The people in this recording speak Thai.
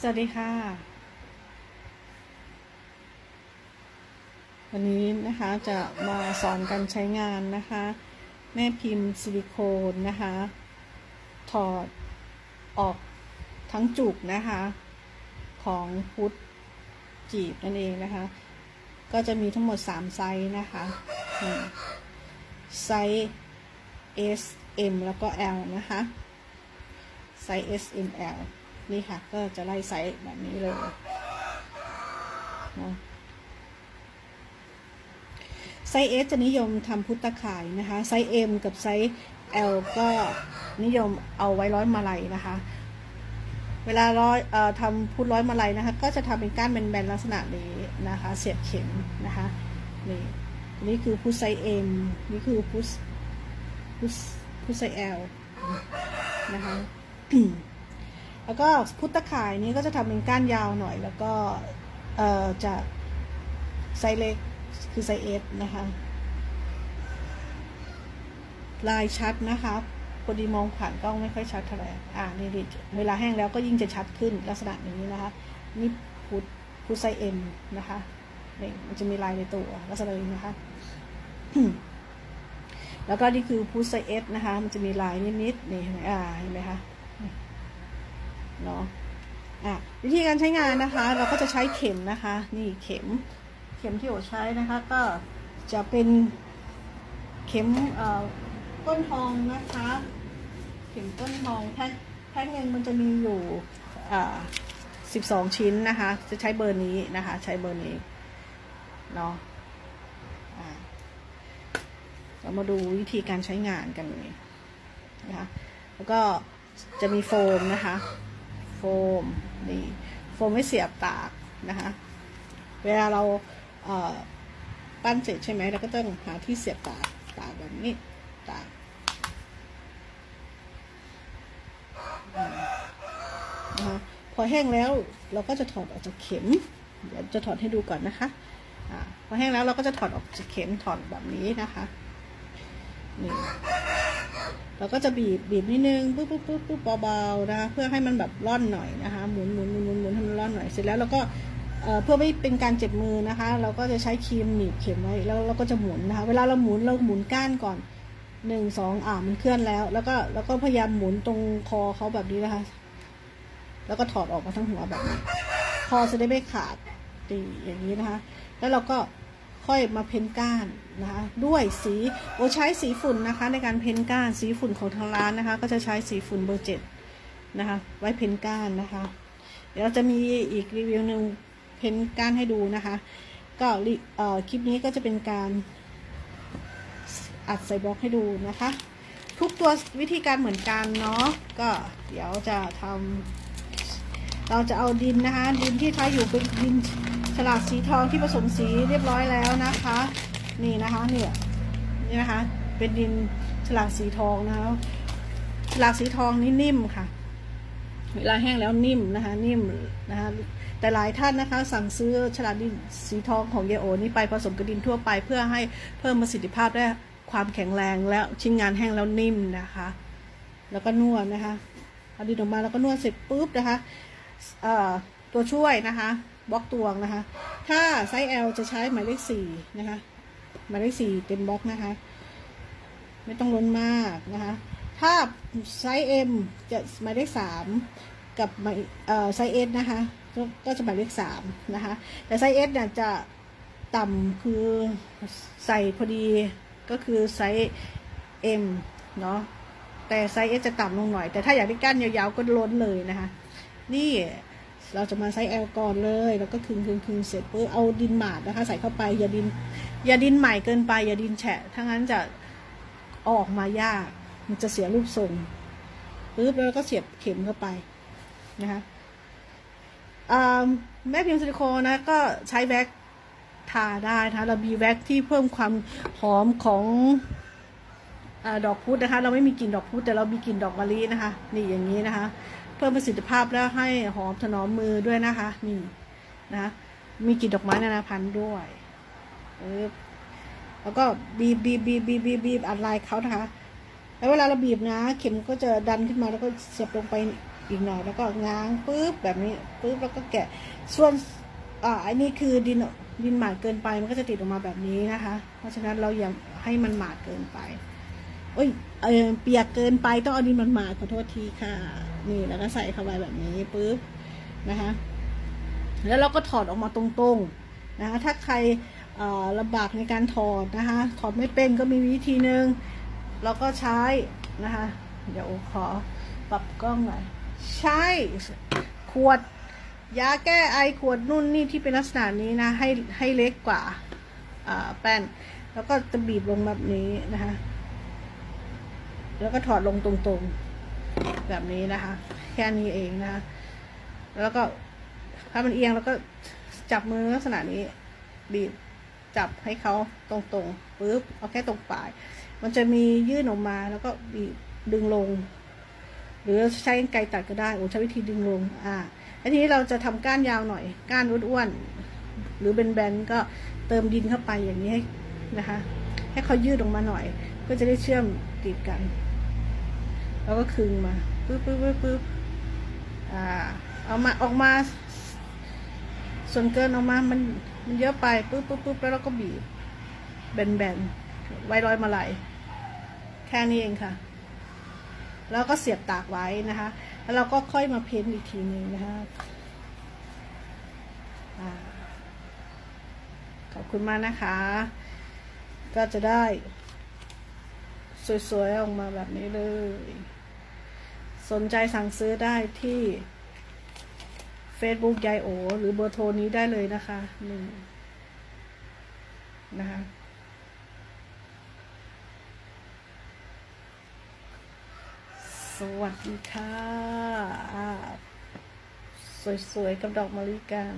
สวัสดีค่ะ วันนี้นะคะจะมาสอนการใช้งานนะคะ แม่พิมพ์ซิลิโคนนะคะ ถอดออกทั้งจุกนะคะ ของพุทธจีบนั่นเองนะคะ ก็จะมีทั้งหมด 3 ไซส์นะคะไซส์ S M แล้วก็ L นะคะ ไซส์ S M L นี่ค่ะ ก็จะไล่ไซส์แบบนี้เลยเนาะไซส์ S จะนิยมทำพุทธข่ายนะคะ ไซส์ M กับไซส์ L ก็นิยมเอาไว้ร้อยมาลัยนะคะ เวลาร้อยเอ่อทำพุทธร้อยมาลัยนะคะ ก็จะทำเป็นก้านแบนๆลักษณะนี้นะคะ เสียบเข็มนะคะนี่นี่คือพุทธไซส์ M นี่คือพุทธพุทธพุทธไซส์ L นะคะ แล้วก็พุทธข่ายนี้ก็จะทำเป็นก้านยาวหน่อย แล้วก็เอ่อจะไซส์เล็กคือไซส์เอสนะคะ ลายชัดนะคะพอดีมองผ่านกล้องไม่ค่อยชัดเท่าไหร่อ่านี่ดิเวลาแห้งแล้วก็ยิ่งจะชัดขึ้นลักษณะนี้นะคะ นี่พุทพุทไซส์เอ็มนะคะนี่มันจะมีลายในตัวลักษณะนี้นะคะ แล้วก็นี่คือพุทไซส์เอสนะคะ มันจะมีลายนิดๆนี่เห็นไหมอ่าเห็นไหมคะ เนาะอะวิธีการใช้งานนะคะ เราก็จะใช้เข็มนะคะ นี่เข็ม เข็มที่โอใช้นะคะ ก็จะเป็นเข็มเอ่อก้นทองนะคะ เข็มก้นทองแพ็คแพ็คหนึ่งมันจะมีอยู่อ่าสิบสองชิ้นนะคะ จะใช้เบอร์นี้นะคะ ใช้เบอร์นี้เนาะเรามาดูวิธีการใช้งานกันเลยนะคะ แล้วก็จะมีโฟมนะคะ โฟมนี่โฟมไม่เสียบตากนะคะเวลาเราเปั้นเสร็จใช่ไหมเราก็ต้องหาที่เสียบตากตากแบบนี้ตากนะคะพอแห้งแล้วเราก็จะถอดออกจากเข็ม เดี๋ยวจะถอดให้ดูก่อนนะคะอาพอแห้งแล้วเราก็จะถอดออกจากเข็มถอดแบบนี้นะคะนี่ เราก็จะบีบบีบนิดนึงปุ๊บปุ๊บปุ๊บปุ๊บเบาๆนะคะเพื่อให้มันแบบร่อนหน่อยนะคะหมุนหมุนหมุนหมุนหมุนให้มันร่อนหน่อยเสร็จแล้วเราก็เอ่อเพื่อไม่เป็นการเจ็บมือนะคะ เราก็จะใช้ครีมหนีบเข็มไว้แล้วเราก็จะหมุนนะคะเวลาเราหมุนเราหมุนก้านก่อนหนึ่งสองอ่ามันเคลื่อนแล้ว แล้วก็แล้วก็พยายามหมุนตรงคอเขาแบบนี้นะคะ แล้วก็ถอดออกมาทั้งหัวแบบนี้คอจะได้ไม่ขาดตีอย่างนี้นะคะ แล้วเราก็ ค่อยมาเพ้นก้านนะคะด้วยสีโอใช้สีฝุ่นนะคะในการเพ้นก้านสีฝุ่นของทางร้านนะคะ ก็จะใช้สีฝุ่นเบอร์เจ็ดนะคะไว้เพ้นก้านนะคะ เดี๋ยวเราจะมีอีกรีวิวหนึ่งเพ้นก้านให้ดูนะคะ ก็รีเอ่อคลิปนี้ก็จะเป็นการอัดใส่บล็อกให้ดูนะคะ ทุกตัววิธีการเหมือนกันเนาะก็เดี๋ยวจะทำเราจะเอาดินนะคะ ดินที่ใช้อยู่เป็นดิน ฉลากสีทองที่ผสมสีเรียบร้อยแล้วนะคะ นี่นะคะเนี่ยนี่นะคะ เป็นดินฉลากสีทองนะคะฉลากสีทองนี่นิ่มค่ะ เวลาแห้งแล้วนิ่มนะคะ นิ่มนะคะแต่หลายท่านนะคะ สั่งซื้อฉลากดินสีทองของเยโอนี่ไปผสมกับดินทั่วไป เพื่อให้เพิ่มประสิทธิภาพและความแข็งแรงและชิ้นงานแห้งแล้วนิ่มนะคะ แล้วก็นวดนะคะเอาดินออกมาแล้วก็นวดเสร็จปุ๊บนะคะตัวช่วยนะคะ บล็อกตวงนะคะ ถ้าไซส์ L จะใช้หมายเลขสี่นะคะหมายเลขสี่เต็มบล็อกนะคะ ไม่ต้องล้นมากนะคะ ถ้าไซส์ M จะหมายเลขสามกับหมายไซส์ S นะคะก็ก็จะหมายเลขสามนะคะ แต่ไซส์ S เนี่ยจะต่ำคือใส่พอดีก็คือไซส์ M เนาะแต่ไซส์ S จะต่ำลงหน่อย แต่ถ้าอยากได้ก้านยาวๆก็ล้นเลยนะคะ นี่ เราจะมาใช้แอลก่อนเลย แล้วก็คึงคึงคึงเสร็จปุ๊บเอาดินหมาดนะคะ ใส่เข้าไปอย่าดิน อย่าดินใหม่เกินไป อย่าดินแฉะถ้างั้นจะออกมายาก มันจะเสียรูปทรงปุ๊บแล้วก็เสียบเข็มเข้าไปนะคะอ่าแม่พิมพ์ซิลิโคนนะก็ใช้แว็กทาได้นะคะเรามีแว็กที่เพิ่มความหอมของ ดอกพุธนะคะ เราไม่มีกลิ่นดอกพุธแต่เรามีกลิ่นดอกมะลินะคะ นี่อย่างนี้นะคะ เพิ่มประสิทธิภาพแล้วให้หอมถนอมมือด้วยนะคะนี่นะะมีกลิ่นดอกไม้นานาพันธุ์ด้วยเออแล้วก็บีบบีบบีบบีบบีบบีบอัดลายเขานะคะ แล้วเวลาเราบีบนะ เข็มก็จะดันขึ้นมาแล้วก็เสียบลงไปอีกหน่อย แล้วก็ง้างปุ๊บแบบนี้ปุ๊บแล้วก็แกะส่วนอ่าอันนี้คือดินดินหมาดเกินไปมันก็จะติดออกมาแบบนี้นะคะ เพราะฉะนั้นเราอย่าให้มันหมาดเกินไป เอ้ยเออเปียกเกินไปต้องเอาดินมันมาขอโทษทีค่ะ นี่แล้วก็ใส่เข้าไปแบบนี้ปุ๊บนะคะ แล้วเราก็ถอดออกมาตรงๆนะคะถ้าใครลำบากในการถอดนะคะถอดไม่เป็นก็มีวิธีหนึ่งเราก็ใช้นะคะ เดี๋ยวขอปรับกล้องหน่อยใช้ขวดยาแก้ไอขวดนุ่นนี่ที่เป็นลักษณะนี้นะให้ให้เล็กกว่าแป้น แล้วก็จะบีบลงแบบนี้นะคะ แล้วก็ถอดลงตรงๆ แบบนี้นะคะ แค่นี้เองนะคะ แล้วก็ถ้ามันเอียงแล้วก็จับมือลักษณะนี้บีบจับให้เขาตรงๆปึ๊บเอาแค่ตรงปลาย มันจะมียื่นออกมาแล้วก็บีบดึงลง หรือใช้กรรไกรตัดก็ได้โอ้ใช้วิธีดึงลง อ่าอันนี้เราจะทำก้านยาวหน่อย ก้านอ้วนๆหรือเป็นแบนๆก็เติมดินเข้าไปอย่างนี้ให้นะคะ ให้เขายืดออกมาหน่อย ก็จะได้เชื่อมติดกัน แล้วก็คึงมาปึ๊บปึ๊บปึ๊บปึ๊บอ่า เอามาออกมา ส่วนเกินออกมา มัน มันเยอะไปปุ๊บปุ๊บปุ๊บแล้วเราก็บีบ แบนๆ ไว้ร้อยมาลัยแค่นี้เองค่ะ แล้วก็เสียบตากไว้นะคะ แล้วเราก็ค่อยมาเพ้นอีกทีหนึ่งนะคะอขอบคุณมากนะคะ ก็จะได้ สวยๆ ออกมาแบบนี้เลย สนใจสั่งซื้อได้ที่ Facebook ยายโอ หรือเบอร์โทรนี้ได้เลยนะคะหนึ่งนะคะสวัสดีค่ะ สวยๆ กับดอกมะลิกัน